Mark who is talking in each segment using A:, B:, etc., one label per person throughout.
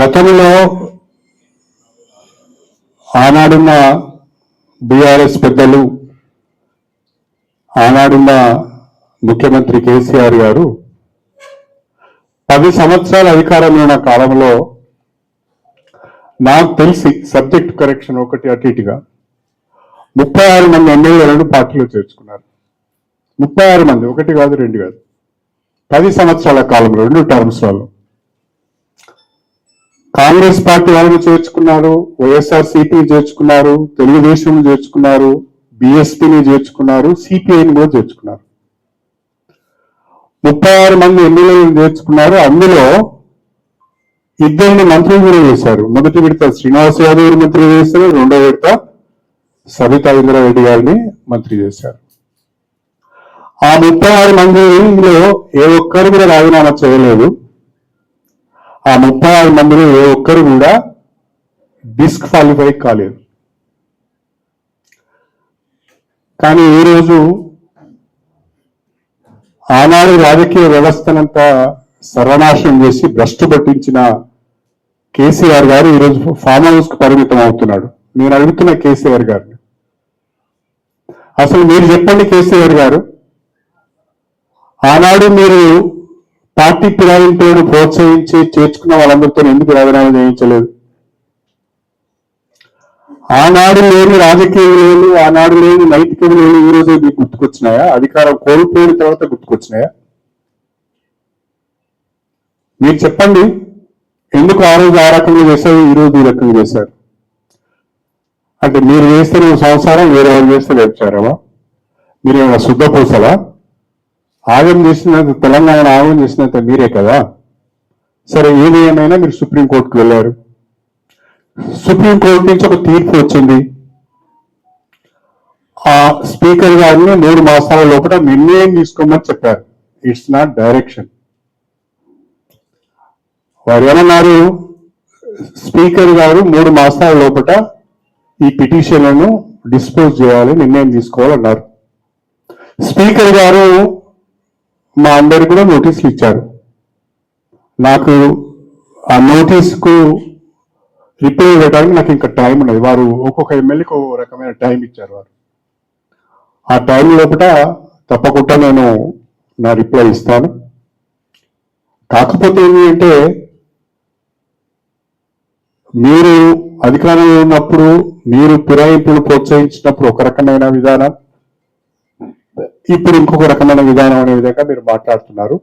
A: గతంలో ఆనాడున్న బీఆర్ఎస్ పెద్దలు ఆనాడున్న ముఖ్యమంత్రి కేసీఆర్ గారు పది సంవత్సరాల అధికారంలో ఉన్న కాలంలో నాకు తెలిసి సబ్జెక్ట్ కరెక్షన్ ఒకటి అటు ఇటుగా ముప్పై ఆరు మంది ఎమ్మెల్యేలను పార్టీలో చేర్చుకున్నారు. ముప్పై ఆరు మంది ఒకటి కాదు రెండు కాదు. పది సంవత్సరాల కాలంలో రెండు టర్మ్స్లలో కాంగ్రెస్ పార్టీ వాళ్ళని చేర్చుకున్నారు వైఎస్ఆర్ సిపిని చేర్చుకున్నారు తెలుగుదేశం చేర్చుకున్నారు బిఎస్పిని చేర్చుకున్నారు సిపిఐని కూడా చేర్చుకున్నారు. ముప్పై ఆరు మంది ఎమ్మెల్యేలను చేర్చుకున్నారు. అందులో ఇద్దరిని మంత్రులు కూడా చేశారు. మొదటి విడత శ్రీనివాస్ యాదవ్ మంత్రి చేశారు రెండో విడత సబితా ఇంద్రారెడ్డి గారిని మంత్రి చేశారు. ఆ ముప్పై ఆరు మందిలో ఏ ఒక్కరు కూడా రాజీనామా చేయలేదు. ఆ ముప్పై ఆరు మందిలో ఏ ఒక్కరు కూడా డిస్క్వాలిఫై కాలేదు. కానీ ఈ రోజు ఆనాడు రాజకీయ వ్యవస్థనంతా సర్వనాశనం చేసి భ్రష్టు పట్టించిన కేసీఆర్ గారు ఈరోజు ఫామ్ హౌస్కు పరిమితం అవుతున్నాడు. నేను అడుగుతున్న కేసీఆర్ గారిని. అసలు మీరు చెప్పండి కేసీఆర్ గారు ఆనాడు మీరు పార్టీ ఫిరాయింపులను ప్రోత్సహించి చేర్చుకున్న వాళ్ళందరితో ఎందుకు రాజీనామా చేయించలేదు? ఆనాడు లేని రాజకీయం లేని ఆనాడు లేని నైతికం లేని ఈ రోజు మీకు గుర్తుకొచ్చినాయా? అధికారం కోల్పోయిన తర్వాత గుర్తుకొచ్చినాయా? మీరు చెప్పండి ఎందుకు ఆ రోజు ఆ రకంగా చేశారు ఈ రోజు ఈ రకంగా చేశారు? అంటే మీరు చేస్తే నువ్వు సంసారం వేరే వాళ్ళు చేస్తే వ్యభిచారమా మీరు ఏమైనా శుద్ధ పూసలా? ఆగం చేసినంత తెలంగాణ ఆగం చేసినంత మీరే కదా? సరే ఏది ఏమైనా మీరు సుప్రీంకోర్టుకు వెళ్ళారు. సుప్రీంకోర్టు నుంచి ఒక తీర్పు వచ్చింది. ఆ స్పీకర్ గారిని మూడు మాసాల లోపల నిర్ణయం తీసుకోమని చెప్పారు. ఇట్స్ నాట్ డైరెక్షన్ వారు ఏమన్నారు? స్పీకర్ గారు మూడు మాసాల లోపల ఈ పిటిషన్లను డిస్పోజ్ చేయాలి నిర్ణయం తీసుకోవాలన్నారు. స్పీకర్ గారు మా అందరు కూడా నోటీసులు ఇచ్చారు. నాకు ఆ నోటీస్కు రిప్లై ఇవ్వడానికి నాకు ఇంకా టైం ఉన్నది. వారు ఒక్కొక్క ఎమ్మెల్యేకి ఒక రకమైన టైం ఇచ్చారు వారు. ఆ టైం లోపల తప్పకుండా నేను నా రిప్లై ఇస్తాను. కాకపోతే ఏంటంటే అంటే మీరు అధికారంలో ఉన్నప్పుడు మీరు ఫిరాయింపులు ప్రోత్సహించినప్పుడు ఒక రకమైన విధానం ఇప్పుడు ఇంకొక రకమైన విధానం అనే విధంగా మీరు మాట్లాడుతున్నారు.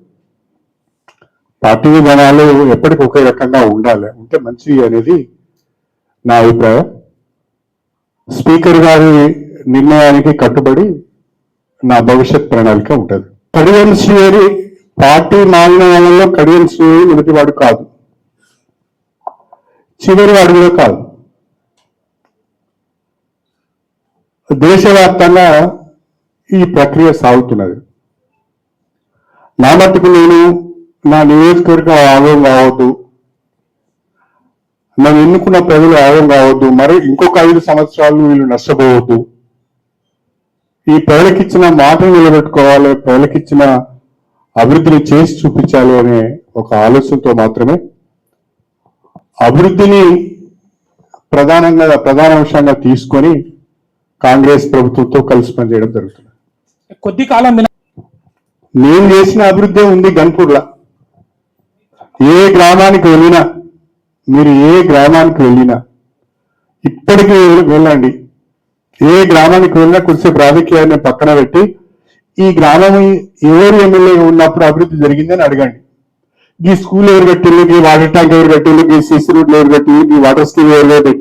A: పార్టీ విధానాలు ఎప్పటికీ ఒకే రకంగా ఉండాలి. ఉంటే మంచిది అనేది నా అభిప్రాయం. స్పీకర్ గారి నిర్ణయానికి కట్టుబడి నా భవిష్యత్ ప్రణాళిక ఉంటుంది. కడియం శ్రీహరి పార్టీ మారిన వాళ్ళలో కడియం శ్రీహరి మొదటివాడు కాదు. చివరి వాడు కూడా కాదు. దేశవ్యాప్తంగా ఈ ప్రక్రియ సాగుతున్నది. నా మట్టుకు నేను నా నియోజకవర్గం ఆగం కావద్దు. నన్ను ఎన్నుకున్న ప్రజలు ఆగం కావద్దు. మరి ఇంకొక ఐదు సంవత్సరాలు వీళ్ళు నష్టపోవద్దు. ఈ ప్రజలకిచ్చిన మాటలు నిలబెట్టుకోవాలి ప్రజలకిచ్చిన అభివృద్ధిని చేసి చూపించాలి అనే ఒక ఆలోచనతో మాత్రమే అభివృద్ధిని ప్రధానంగా ప్రధాన అంశంగా తీసుకొని కాంగ్రెస్ ప్రభుత్వంతో కలిసి పనిచేయడం జరుగుతుంది.
B: కొద్ది కాలం
A: నేను చేసిన అభివృద్ధి ఉంది గన్పూర్లో. ఏ గ్రామానికి వెళ్ళినా మీరు ఏ గ్రామానికి వెళ్ళినా ఇప్పటికీ వెళ్ళండి. ఏ గ్రామానికి వెళ్ళినా కొద్దిసేపు రాజకీయాన్ని పక్కన పెట్టి ఈ గ్రామం ఎవరు ఎమ్మెల్యేగా ఉన్నప్పుడు అభివృద్ధి జరిగిందని అడగండి. ఈ స్కూల్ ఎవరు కట్టిల్లు ఈ వాటర్ ట్యాంక్ ఎవరు కట్టిల్లు ఈ సీసీ రోడ్లు ఎవరు కట్టిల్లు ఈ వాటర్ స్కీమ్ ఎవరు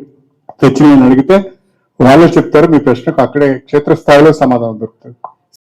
A: తెచ్చిన అడిగితే వాళ్ళు చెప్తారు మీ ప్రశ్నకు అక్కడే క్షేత్రస్థాయిలో సమాధానం దొరుకుతుంది.